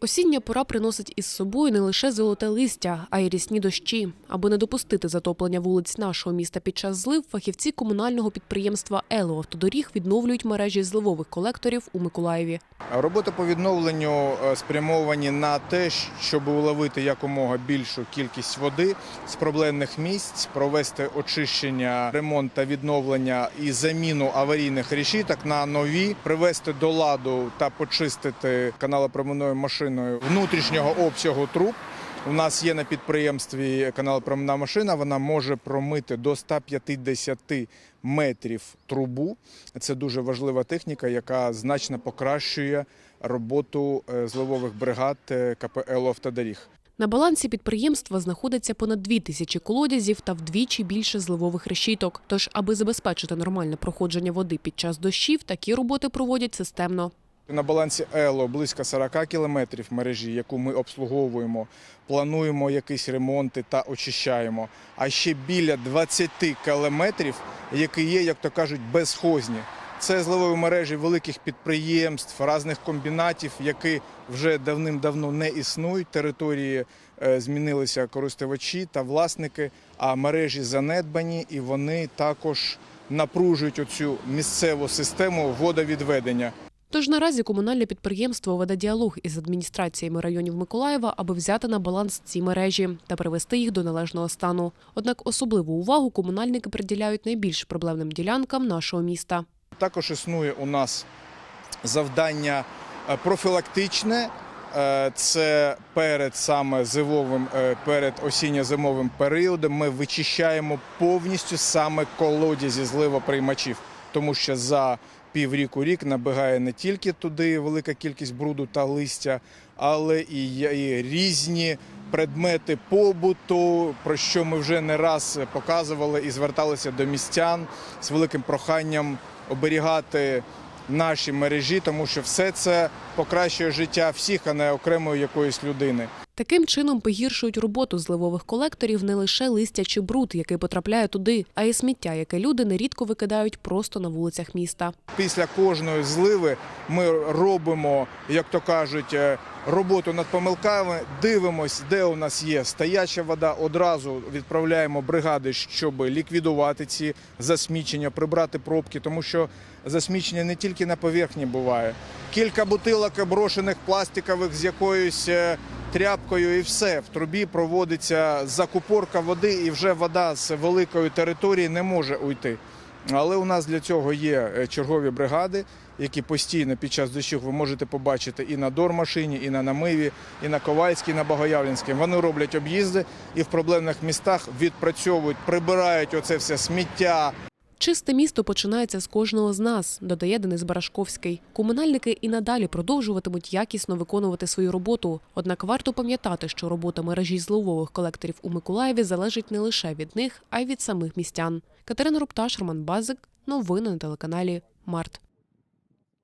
Осіння пора приносить із собою не лише золоте листя, а й рісні дощі. Аби не допустити затоплення вулиць нашого міста під час злив, фахівці комунального підприємства «Ело Автодоріг відновлюють мережі зливових колекторів у Миколаєві. Роботи по відновленню е, спрямовані на те, щоб уловити якомога більшу кількість води з проблемних місць, провести очищення, ремонт та відновлення і заміну аварійних решіток на нові, привести до ладу та почистити каналопромивною машиною внутрішнього обсягу труб. У нас є на підприємстві каналопромивна машина. Вона може промити до 150 метрів трубу. Це дуже важлива техніка, яка значно покращує роботу е, зливових бригад е, КП «Ело Автодоріг». На балансі підприємства знаходиться понад дві тисячі колодязів та вдвічі більше зливових решіток. Тож, аби забезпечити нормальне проходження води під час дощів, такі роботи проводять системно. На балансі ЕЛО близько 40 кілометрів мережі, яку ми обслуговуємо, плануємо якісь ремонти та очищаємо. А ще біля 20 кілометрів, які є, як то кажуть, безхозні. Це зливові мережі великих підприємств, різних комбінатів, які вже давним-давно не існують. Території е, змінилися користувачі та власники, а мережі занедбані і вони також напружують оцю місцеву систему водовідведення. Тож наразі комунальне підприємство веде діалог із адміністраціями районів Миколаєва, аби взяти на баланс ці мережі та привести їх до належного стану. Однак особливу увагу комунальники приділяють найбільш проблемним ділянкам нашого міста. Також існує у нас завдання е, профілактичне. Е, Це перед саме зимовим, е, перед осінньо-зимовим періодом ми вичищаємо повністю саме колодязі зливоприймачів, тому що за півріку рік набігає не тільки туди велика кількість бруду та листя, але і, і різні предмети побуту, про що ми вже не раз показували і зверталися до містян з великим проханням оберігати наші мережі, тому що все це покращує життя всіх, а не окремої якоїсь людини. Таким чином погіршують роботу зливових колекторів не лише листя чи бруд, який потрапляє туди, а й сміття, яке люди нерідко викидають просто на вулицях міста. Після кожної зливи ми робимо, як то кажуть, е, роботу над помилками, дивимось, де у нас є стояча вода. Одразу відправляємо бригади, щоб ліквідувати ці засмічення, прибрати пробки, тому що засмічення не тільки на поверхні буває. Кілька бутилок брошених пластикових з якоюсь е, тряпкою, і все в трубі проводиться закупорка води, і вже вода з великої території не може уйти. Але у нас для цього є е, чергові бригади, які постійно під час дощів ви можете побачити і на дормашині, і на намиві, і на Ковальській, і на Богоявленській. Вони роблять об'їзди і в проблемних містах відпрацьовують, прибирають оце все сміття, Чисте місто починається з кожного з нас, додає Денис Барашковський. Комунальники і надалі продовжуватимуть якісно виконувати свою роботу. Однак варто пам'ятати, що робота мережі зловових колекторів у Миколаєві залежить не лише від них, а й від самих містян. Катерина Рупташ, Роман Базик. Новини на телеканалі Март.